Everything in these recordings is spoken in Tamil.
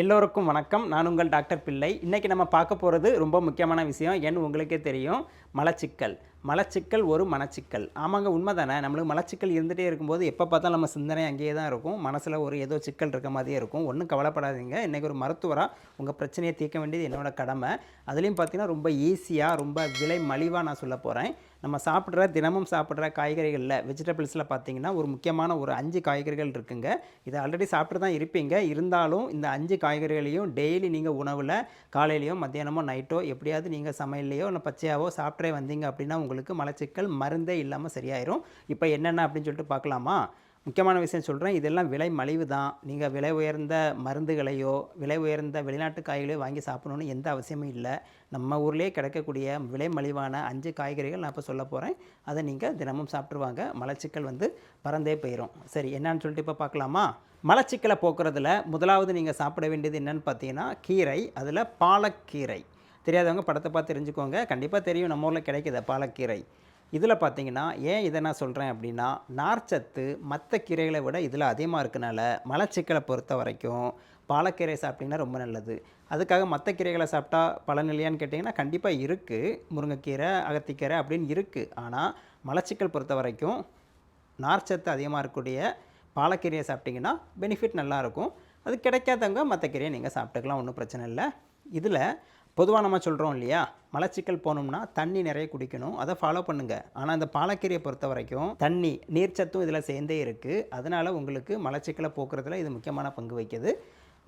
எல்லோருக்கும் வணக்கம். நான் உங்கள் டாக்டர் பிள்ளை. இன்றைக்கி நம்ம பார்க்க போகிறது ரொம்ப முக்கியமான விஷயம். ஏன்னு உங்களுக்கே தெரியும். மலச்சிக்கல். மலச்சிக்கல் ஒரு மனச்சிக்கல். ஆமாங்க உண்மை தானே நம்மளுக்கு மலச்சிக்கல் இருந்துகிட்டே இருக்கும்போது எப்போ பார்த்தாலும் நம்ம சிந்தனை அங்கேயே தான் இருக்கும். மனசில் ஒரு ஏதோ சிக்கல் இருக்க மாதிரியே இருக்கும். ஒன்றும் கவலைப்படாதீங்க. இன்றைக்கி ஒரு மருத்துவராக உங்கள் பிரச்சனையை தீர்க்க வேண்டியது என்னோடய கடமை. அதுலேயும் பார்த்தீங்கன்னா ரொம்ப ஈஸியாக ரொம்ப விலை மலிவாக நான் சொல்ல போகிறேன் நம்ம சாப்பிட்ற தினமும் சாப்பிட்ற காய்கறிகளில் வெஜிடபிள்ஸில் பார்த்தீங்கன்னா ஒரு முக்கியமான ஒரு அஞ்சு காய்கறிகள் இருக்குங்க. இதை ஆல்ரெடி சாப்பிட்டு தான் இருப்பீங்க. இருந்தாலும் இந்த அஞ்சு காய்கறிகளையும் டெய்லி நீங்கள் உணவில் காலையிலையோ மத்தியானமோ நைட்டோ எப்படியாவது நீங்கள் சமையல்லையோ இல்லை பச்சையாவோ சாப்பிட்றே வந்தீங்க அப்படின்னா உங்களுக்கு மலச்சிக்கல் மருந்தே இல்லாமல் சரியாயிரும். இப்போ என்னென்ன அப்படின்னு சொல்லிட்டு பார்க்கலாமா? முக்கியமான விஷயம் சொல்கிறேன் இதெல்லாம் விலை மலிவு தான். நீங்கள் விலை உயர்ந்த மருந்துகளையோ விலை உயர்ந்த வெளிநாட்டு காய்களையோ வாங்கி சாப்பிடணும்னு எந்த அவசியமும் இல்லை. நம்ம ஊர்லேயே கிடைக்கக்கூடிய விலை மலிவான அஞ்சு காய்கறிகள் நான் இப்போ சொல்ல போகிறேன் அதை நீங்கள் தினமும் சாப்பிட்ருவாங்க மலச்சிக்கல் வந்து பறந்தே போயிடும் சரி என்னான்னு சொல்லிட்டு இப்போ பார்க்கலாமா? மலச்சிக்கலை போக்குறதுல முதலாவது நீங்கள் சாப்பிட வேண்டியது என்னென்னு பார்த்தீங்கன்னா கீரை. அதில் பாலக்கீரை. தெரியாதவங்க படத்தை பார்த்து தெரிஞ்சுக்கோங்க. கண்டிப்பாக தெரியும் நம்ம ஊரில் கிடைக்கிது பாலக்கீரை. இதில் பார்த்தீங்கன்னா ஏன் இதை நான் சொல்கிறேன் அப்படின்னா நார்ச்சத்து மற்ற கீரைகளை விட இதில் அதிகமாக இருக்கனால மலச்சிக்கலை பொறுத்த வரைக்கும் பாலக்கீரை சாப்பிட்டிங்கன்னா ரொம்ப நல்லது. அதுக்காக மற்ற கீரைகளை சாப்பிட்டா பலன் இல்லையான்னு கேட்டிங்கன்னா கண்டிப்பாக இருக்குது முருங்கைக்கீரை அகத்திக்கீரை அப்படின்னு இருக்குது ஆனால் மலச்சிக்கல் பொறுத்த வரைக்கும் நார்ச்சத்து அதிகமாக இருக்கக்கூடிய பாலக்கீரையை சாப்பிட்டிங்கன்னா பெனிஃபிட் நல்லாயிருக்கும் அது கிடைக்காதவங்க மற்ற கீரையை நீங்கள் சாப்பிட்டுக்கலாம் ஒன்றும் பிரச்சனை இல்லை. இதில் பொதுவாக நம்ம சொல்கிறோம் இல்லையா? மலச்சிக்கல் போகணும்னா தண்ணி நிறைய குடிக்கணும். அதை ஃபாலோ பண்ணுங்கள் ஆனால் இந்த பாலக்கீரையை பொறுத்த வரைக்கும் தண்ணி நீர்ச்சத்தும் இதில் சேர்ந்தே இருக்குது அதனால் உங்களுக்கு மலச்சிக்கலை போக்குறதுல இது முக்கியமான பங்கு வகிக்குது.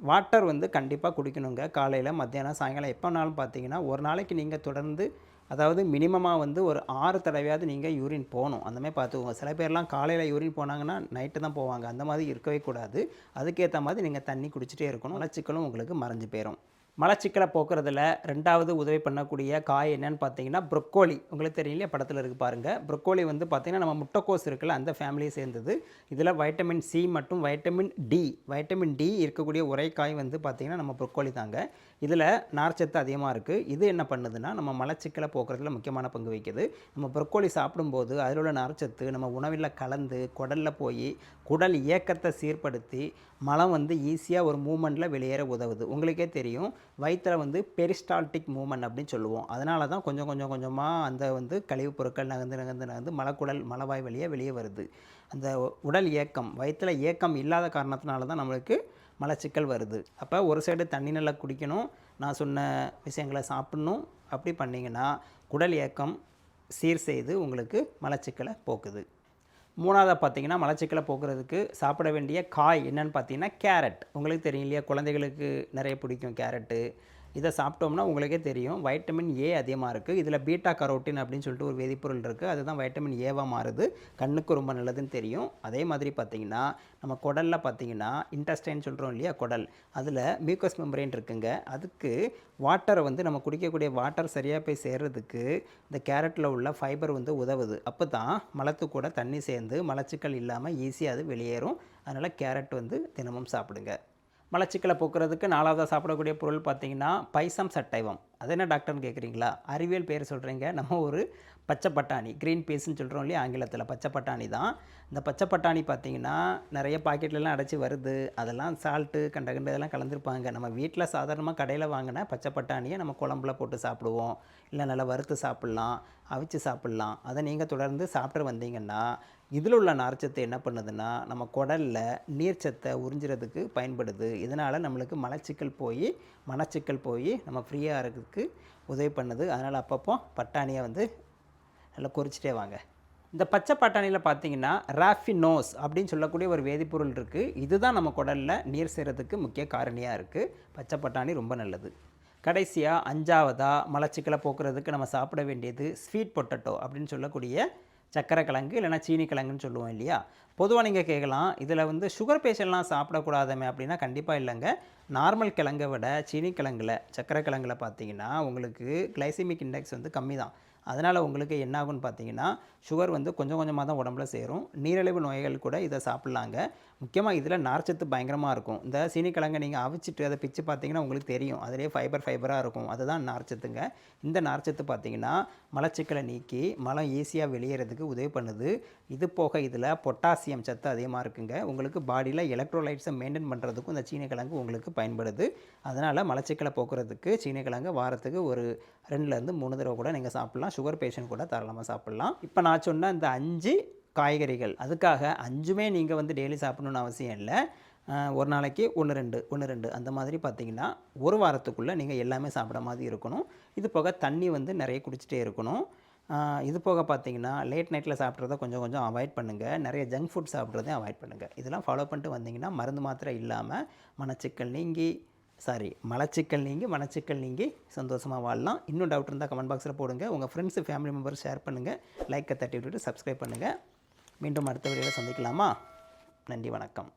வாட்டர் வந்து கண்டிப்பாக குடிக்கணுங்க. காலையில் மத்தியானம் சாயங்காலம் எப்போனாலும் பார்த்தீங்கன்னா ஒரு நாளைக்கு நீங்கள் தொடர்ந்து அதாவது மினிமமாக வந்து ஒரு ஆறு தடவையாவது நீங்கள் யூரின் போகணும். அந்தமாதிரி பார்த்துக்கோங்க. சில பேர்லாம் காலையில் யூரின் போனாங்கன்னா நைட்டு தான் போவாங்க. அந்த மாதிரி இருக்கவே கூடாது. அதுக்கேற்ற மாதிரி நீங்கள் தண்ணி குடிச்சிட்டே இருக்கணும். மலச்சிக்கலும் உங்களுக்கு மறைஞ்சு போயிடும் மலச்சிக்கலை போக்குறதுல ரெண்டாவது உதவி பண்ணக்கூடிய காய் என்னன்னு பார்த்தீங்கன்னா ப்ரொக்கோலி உங்களுக்கு தெரியலையா படத்தில் இருக்குது பாருங்கள் ப்ரொக்கோலி வந்து பார்த்திங்கன்னா நம்ம முட்டைக்கோஸ் இருக்குல்ல அந்த ஃபேமிலியை சேர்ந்தது. இதில் வைட்டமின் சி மற்றும் வைட்டமின் டி வைட்டமின் டி இருக்கக்கூடிய ஒரே காய் வந்து பார்த்திங்கன்னா நம்ம ப்ரொக்கோலி தாங்க. இதில் நார்ச்சத்து அதிகமாக இருக்குது இது என்ன பண்ணுதுன்னா நம்ம மலச்சிக்கலை போக்குறதுல முக்கியமான பங்கு வகிக்குது. நம்ம ப்ரொக்கோலி சாப்பிடும்போது அதில் உள்ள நார்ச்சத்து நம்ம உணவில் கலந்து குடலில் போய் குடல் இயக்கத்தை சீர்படுத்தி மலம் வந்து ஈஸியாக ஒரு மூமெண்ட்டில் வெளியேற உதவுது. உங்களுக்கே தெரியும் வயிற்றில் வந்து பெரிஸ்டால்டிக் மூமெண்ட் அப்படின்னு சொல்லுவோம். அதனால தான் கொஞ்சம் கொஞ்சம் கொஞ்சமாக அந்த வந்து கழிவுப் பொருட்கள் நகர்ந்து நகர்ந்து நகர்ந்து மலக்குடல் மலவாய் வழியாக வெளியே வருது. அந்த உடல் இயக்கம் வயிற்றில் இயக்கம் இல்லாத காரணத்தினால தான் நம்மளுக்கு மலச்சிக்கல் வருது. அப்போ ஒரு சைடு தண்ணி நல்லா குடிக்கணும் நான் சொன்ன விஷயங்களை சாப்பிட்ணும். அப்படி பண்ணிங்கன்னா குடல் இயக்கம் சீர் செய்து உங்களுக்கு மலச்சிக்கலை போக்குது. மூணாவதாக பார்த்தீங்கன்னா மலச்சிக்கலை போக்குறதுக்கு சாப்பிட வேண்டிய காய் என்னன்னு பார்த்தீங்கன்னா கேரட். உங்களுக்கு தெரியும் இல்லையா? குழந்தைகளுக்கு நிறைய பிடிக்கும் கேரட்டு. இதை சாப்பிட்டோம்னா உங்களுக்கே தெரியும். வைட்டமின் ஏ அதிகமாக இருக்குது இதில் பீட்டா கரோட்டின் அப்படின்னு சொல்லிட்டு ஒரு வேதிப்பொருள் இருக்குது அதுதான் வைட்டமின் ஏவாக மாறுது. கண்ணுக்கு ரொம்ப நல்லதுன்னு தெரியும். அதே மாதிரி பார்த்தீங்கன்னா நம்ம குடலில் பார்த்தீங்கன்னா இன்டஸ்டைன் சொல்கிறோம் இல்லையா குடல். அதில் மியூக்கஸ் மெம்பரேன் இருக்குங்க. அதுக்கு வாட்டரை வந்து நம்ம குடிக்கக்கூடிய வாட்டர் சரியாக போய் சேர்றதுக்கு இந்த கேரட்டில் உள்ள ஃபைபர் வந்து உதவுது. அப்போ தான் மலத்து கூட தண்ணி சேர்ந்து மலச்சிக்கல் இல்லாமல் ஈஸியாக அது வெளியேறும். அதனால் கேரட் வந்து தினமும் சாப்பிடுங்க. மலச்சிக்கலை போக்குறதுக்கு நாலாவதாக சாப்பிடக்கூடிய பொருள் பார்த்தீங்கன்னா பைசம் சட்டைவம். அது என்ன டாக்டர்னு கேட்குறீங்களா அறிவியல் பேர் சொல்கிறீங்க நம்ம ஒரு பச்சை பட்டாணி க்ரீன் பீஸ்ன்னு சொல்கிறோம் இல்லையா ஆங்கிலத்தில் பச்சை பட்டாணி தான். இந்த பச்சை பட்டாணி பார்த்தீங்கன்னா நிறைய பாக்கெட்லலாம் அடைச்சி வருது. அதெல்லாம் சால்ட்டு கண்ட கண்ட இதெல்லாம் கலந்துருப்பாங்க. நம்ம வீட்டில் சாதாரணமாக கடையில் வாங்கின பச்சை பட்டாணியை நம்ம குழம்புல போட்டு சாப்பிடுவோம். இல்லை நல்லா வறுத்து சாப்பிட்லாம் அவிச்சு சாப்பிட்லாம். அதை நீங்கள் தொடர்ந்து சாப்பிட்டு வந்தீங்கன்னா இதில் உள்ள நார்ச்சத்து என்ன பண்ணுதுன்னா நம்ம குடலில் நீர்ச்சத்தை உறிஞ்சுறதுக்கு பயன்படுது. இதனால் நம்மளுக்கு மலச்சிக்கல் போய் மனச்சிக்கல் போய் நம்ம ஃப்ரீயாக இருக்கிறதுக்கு உதவி பண்ணுது. அதனால் அப்பப்போ பட்டாணியை வந்து நல்லா கொறிச்சிட்டே வாங்க. இந்த பச்சை பட்டாணியில் பார்த்தீங்கன்னா ராஃபினோஸ் அப்படின்னு சொல்லக்கூடிய ஒரு வேதிப்பொருள் இருக்குது இதுதான் நம்ம குடலில் நீர் சேர்கிறதுக்கு முக்கிய காரணியாக இருக்குது பச்சை பட்டாணி ரொம்ப நல்லது. கடைசியாக அஞ்சாவதாக மலச்சிக்கலை போக்குறதுக்கு நம்ம சாப்பிட வேண்டியது ஸ்வீட் பொட்டட்டோ அப்படின்னு சொல்லக்கூடிய சக்கரை கிழங்கு இல்லைனா சீனி கிழங்குன்னு சொல்லுவோம் இல்லையா? பொதுவாக நீங்கள் கேட்கலாம் இதில் வந்து சுகர் பேஷண்ட்லாம் சாப்பிடக்கூடாதமே அப்படின்னா கண்டிப்பாக இல்லைங்க. நார்மல் கிழங்கை விட சீனி கிழங்குல சக்கரை கிழங்குல பார்த்தீங்கன்னா உங்களுக்கு கிளைசிமிக் இண்டெக்ஸ் வந்து கம்மி தான் அதனால் உங்களுக்கு என்ன ஆகும்னு பார்த்தீங்கன்னா சுகர் வந்து கொஞ்சம் கொஞ்சமாக தான் உடம்புல சேரும். நீரிழிவு நோய்கள் கூட இதை சாப்பிட்லாங்க. முக்கியமாக இதில் நார்ச்சத்து பயங்கரமாக இருக்கும். இந்த சீனிக்கிழங்கை நீங்கள் அவிச்சிட்டு அதை பிச்சு பார்த்தீங்கன்னா உங்களுக்கு தெரியும். அதிலே ஃபைபர் ஃபைபராக இருக்கும். அதுதான் நார்ச்சத்துங்க. இந்த நார்ச்சத்து பார்த்தீங்கன்னா மலச்சிக்கலை நீக்கி மலம் ஈஸியாக வெளியேறதுக்கு உதவி பண்ணுது. இது போக இதில் பொட்டாசியம் சத்து அதிகமாக இருக்குங்க. உங்களுக்கு பாடியில் எலக்ட்ரோலைட்ஸை மெயின்டைன் பண்ணுறதுக்கும் இந்த சீனிக்கிழங்கு உங்களுக்கு பயன்படுது. அதனால் மலச்சிக்கலை போக்குறதுக்கு சீனிக்கிழங்கு வாரத்துக்கு ஒரு ரெண்டுலேருந்து மூணு தடவை கூட நீங்கள் சாப்பிட்லாம். சுகர் பேஷண்ட் கூட தாராளமாக சாப்பிட்லாம். இப்போ நான் சொன்ன இந்த அஞ்சு காய்கறிகள் அதுக்காக அஞ்சுமே நீங்கள் வந்து டெய்லி சாப்பிடணுன்னு அவசியம் இல்லை. ஒரு நாளைக்கு ஒன்று ரெண்டு ஒன்று ரெண்டு. அந்த மாதிரி பார்த்தீங்கன்னா ஒரு வாரத்துக்குள்ளே நீங்கள் எல்லாமே சாப்பிட மாதிரி இருக்கணும். இது போக தண்ணி வந்து நிறைய குடிச்சிட்டே இருக்கணும். இது போக பார்த்தீங்கன்னா லேட் நைட்டில் சாப்பிட்றத கொஞ்சம் கொஞ்சம் அவாய்ட் பண்ணுங்கள் நிறைய ஜங்க் ஃபுட் சாப்பிட்றதையும் அவாய்ட் பண்ணுங்கள் இதெல்லாம் ஃபாலோ பண்ணிட்டு வந்தீங்கன்னா மருந்து மாத்திரை இல்லாமல் மனச்சிக்கல் நீங்கி சாரி மலச்சிக்கல் நீங்கி மனச்சிக்கல் நீங்கி சந்தோஷமாக வாழலாம். இன்னும் டவுட் இருந்தால் கமெண்ட் பாக்ஸில் போடுங்க. உங்கள் ஃப்ரெண்ட்ஸு ஃபேமிலி மெம்பர் ஷேர் பண்ணுங்கள் லைக்கை தட்டி விட்டுட்டு சப்ஸ்கிரைப் பண்ணுங்கள் மீண்டும் அடுத்த வீடியோவில் சந்திக்கலாமா? நன்றி வணக்கம்.